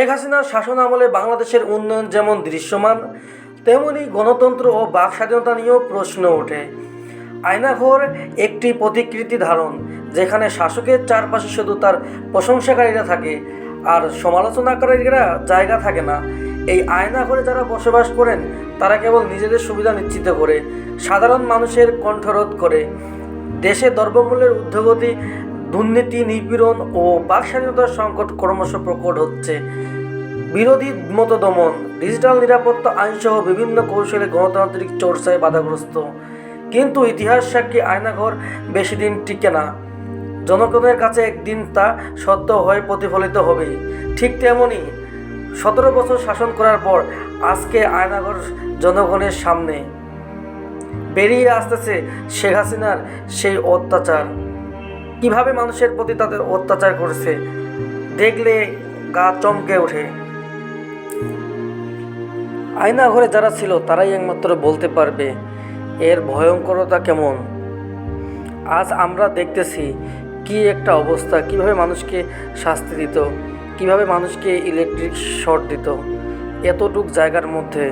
শেখ হাসিনার শাসন আমলে বাংলাদেশের উন্নয়ন যেমন দৃশ্যমান, তেমনি গণতন্ত্র ও বাক স্বাধীনতা নিয়েও প্রশ্ন ওঠে। আয়নাঘর একটি প্রতিকৃতি ধারণ, যেখানে শাসকের চারপাশে শুধু তার প্রশংসাকারীরা থাকে আর সমালোচনাকারীরা জায়গা থাকে না। এই আয়নাঘরে যারা বসবাস করেন, তারা কেবল নিজেদের সুবিধা নিশ্চিত করে, সাধারণ মানুষের কণ্ঠরোধ করে। দেশে দ্রব্যমূল্যের ঊর্ধ্বগতি দুর্নীতি, নিপীড়ন ও বাক স্বাধীনতার সংকট ক্রমশ প্রকট হচ্ছে। বিরোধী মতো দমন ডিজিটাল নিরাপত্তা আইনসহ বিভিন্ন কৌশলে গণতান্ত্রিক চর্চায় বাধাগ্রস্ত। কিন্তু ইতিহাস সাক্ষী আয়নাঘর বেশি দিন টিকে না। জনগণের কাছে একদিন তা সত্য হয়ে প্রতিফলিত হবে। ঠিক তেমনি সতেরো বছর শাসন করার পর আজকে আয়নাঘর জনগণের সামনে। বেরিয়ে আসতেছে শেখ হাসিনার সেই অত্যাচার। কীভাবে মানুষের প্রতি তাদের অত্যাচার করেছে, দেখলে গা চমকে ওঠে। আয়না ঘরে যারা ছিল, তারাই একমাত্র বলতে পারবে, এর ভয়ঙ্করতা কেমন? আজ আমরা দেখতেছি কি একটা অবস্থা, কীভাবে মানুষকে শাস্তি দিত, কীভাবে মানুষকে ইলেকট্রিক শর্ট দিত। এতটুক জায়গার মধ্যে